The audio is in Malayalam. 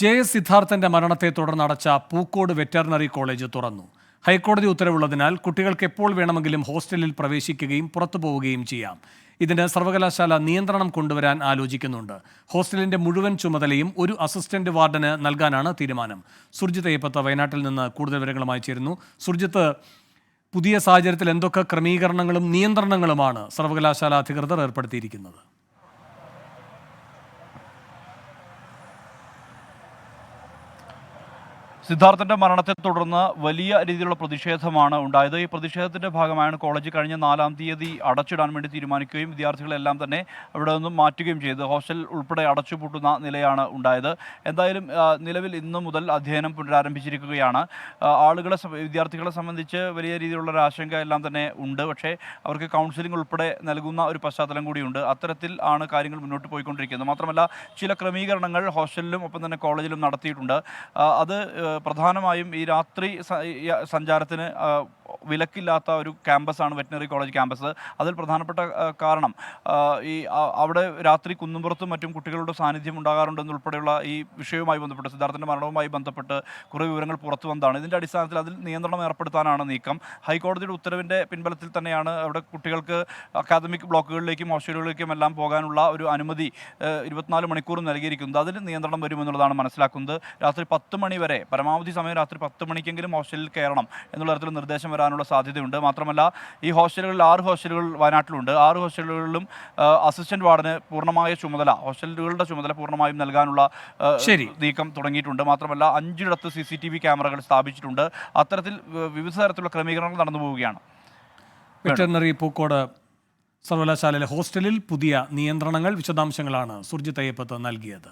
ജെ എസ് സിദ്ധാർത്ഥന്റെ മരണത്തെ തുടർന്ന് അടച്ച പൂക്കോട് വെറ്ററിനറി കോളേജ് തുറന്നു. ഹൈക്കോടതി ഉത്തരവുള്ളതിനാൽ കുട്ടികൾക്ക് എപ്പോൾ വേണമെങ്കിലും ഹോസ്റ്റലിൽ പ്രവേശിക്കുകയും പുറത്തു പോവുകയും ചെയ്യാം. ഇതിന് സർവകലാശാല നിയന്ത്രണം കൊണ്ടുവരാൻ ആലോചിക്കുന്നുണ്ട്. ഹോസ്റ്റലിന്റെ മുഴുവൻ ചുമതലയും ഒരു അസിസ്റ്റന്റ് വാർഡന് നൽകാനാണ് തീരുമാനം. സുർജിത്ത് അയ്യപ്പത്ത് വയനാട്ടിൽ നിന്ന് കൂടുതൽ വിവരങ്ങളുമായി ചേരുന്നു. സുർജിത്ത് പുതിയ സാഹചര്യത്തിൽ എന്തൊക്കെ ക്രമീകരണങ്ങളും നിയന്ത്രണങ്ങളുമാണ് സർവകലാശാല അധികൃതർ ഏർപ്പെടുത്തിയിരിക്കുന്നത്? സിദ്ധാർത്ഥന്റെ മരണത്തെ തുടർന്ന് വലിയ രീതിയിലുള്ള പ്രതിഷേധമാണ് ഉണ്ടായത്. ഈ പ്രതിഷേധത്തിന്റെ ഭാഗമായാണ് കോളേജ് കഴിഞ്ഞ നാലാം തീയതി അടച്ചിടാൻ വേണ്ടി തീരുമാനിക്കുകയും വിദ്യാർത്ഥികളെല്ലാം തന്നെ അവിടെ നിന്നും മാറ്റുകയും ചെയ്ത് ഹോസ്റ്റൽ ഉൾപ്പെടെ അടച്ചുപൂട്ടുന്ന നിലയാണ് ഉണ്ടായത്. എന്തായാലും നിലവിൽ ഇന്നു മുതൽ അധ്യയനം പുനരാരംഭിച്ചിരിക്കുകയാണ്. ആളുകളെ വിദ്യാർത്ഥികളെ സംബന്ധിച്ച് വലിയ രീതിയിലുള്ള ഒരു ആശങ്ക എല്ലാം തന്നെ ഉണ്ട്. പക്ഷേ അവർക്ക് കൗൺസിലിംഗ് ഉൾപ്പെടെ നൽകുന്ന ഒരു പശ്ചാത്തലം കൂടിയുണ്ട്. അത്തരത്തിൽ ആണ് കാര്യങ്ങൾ മുന്നോട്ട് പോയിക്കൊണ്ടിരിക്കുന്നത്. മാത്രമല്ല ചില ക്രമീകരണങ്ങൾ ഹോസ്റ്റലിലും ഒപ്പം തന്നെ കോളേജിലും നടത്തിയിട്ടുണ്ട്. അത് പ്രധാനമായും ഈ രാത്രി സഞ്ചാരത്തിന് വിലക്കില്ലാത്ത ഒരു ക്യാമ്പസാണ് വെറ്റിനറി കോളേജ് ക്യാമ്പസ് അതിൽ പ്രധാനപ്പെട്ട കാരണം ഈ അവിടെ രാത്രി കുന്നുംപുറത്തും മറ്റും കുട്ടികളുടെ സാന്നിധ്യം ഉണ്ടാകാറുണ്ടെന്നുൾപ്പെടെയുള്ള ഈ വിഷയവുമായി ബന്ധപ്പെട്ട് സിദ്ധാർത്ഥന്റെ മരണവുമായി ബന്ധപ്പെട്ട് കുറേ വിവരങ്ങൾ പുറത്തു വന്നതാണ്. ഇതിന്റെ അടിസ്ഥാനത്തിൽ അതിൽ നിയന്ത്രണം ഏർപ്പെടുത്താനാണ് നീക്കം. ഹൈക്കോടതിയുടെ ഉത്തരവിന്റെ പിൻബലത്തിൽ തന്നെയാണ് അവിടെ കുട്ടികൾക്ക് അക്കാദമിക് ബ്ലോക്കുകളിലേക്കും ഹോസ്റ്റലുകളിലേക്കും എല്ലാം പോകാനുള്ള ഒരു അനുമതി ഇരുപത്തിനാല് മണിക്കൂറും നൽകിയിരിക്കുന്നത്. അതിൽ നിയന്ത്രണം വരുമെന്നുള്ളതാണ് മനസ്സിലാക്കുന്നത്. രാത്രി പത്ത് മണി വരെ പരമാവധി സമയം രാത്രി പത്ത് മണിക്കെങ്കിലും ഹോസ്റ്റലിൽ കയറണം എന്നുള്ള തരത്തിൽ നിർദ്ദേശം വരാനുള്ള സാധ്യതയുണ്ട്. മാത്രമല്ല ഈ ഹോസ്റ്റലുകളിൽ ആറ് ഹോസ്റ്റലുകൾ വയനാട്ടിലുണ്ട്. ആറ് ഹോസ്റ്റലുകളിലും അസിസ്റ്റന്റ് വാർഡിന് പൂർണമായ ചുമതല ഹോസ്റ്റലുകളുടെ ചുമതല പൂർണമായും നൽകാനുള്ള ശരി. നീക്കം തുടങ്ങിയിട്ടുണ്ട്. മാത്രമല്ല അഞ്ചിടത്ത് സി സി ടി വി ക്യാമറകൾ സ്ഥാപിച്ചിട്ടുണ്ട്. അത്തരത്തിൽ വിവിധ തരത്തിലുള്ള ക്രമീകരണങ്ങൾ നടന്നു പോവുകയാണ്. വെറ്ററിനറി പൂക്കോട് സർവകലാശാലയിലെ ഹോസ്റ്റലിൽ പുതിയ നിയന്ത്രണങ്ങൾ വിശദാംശങ്ങളാണ് സുർജിത് അയ്യപ്പത്ത് നൽകിയത്.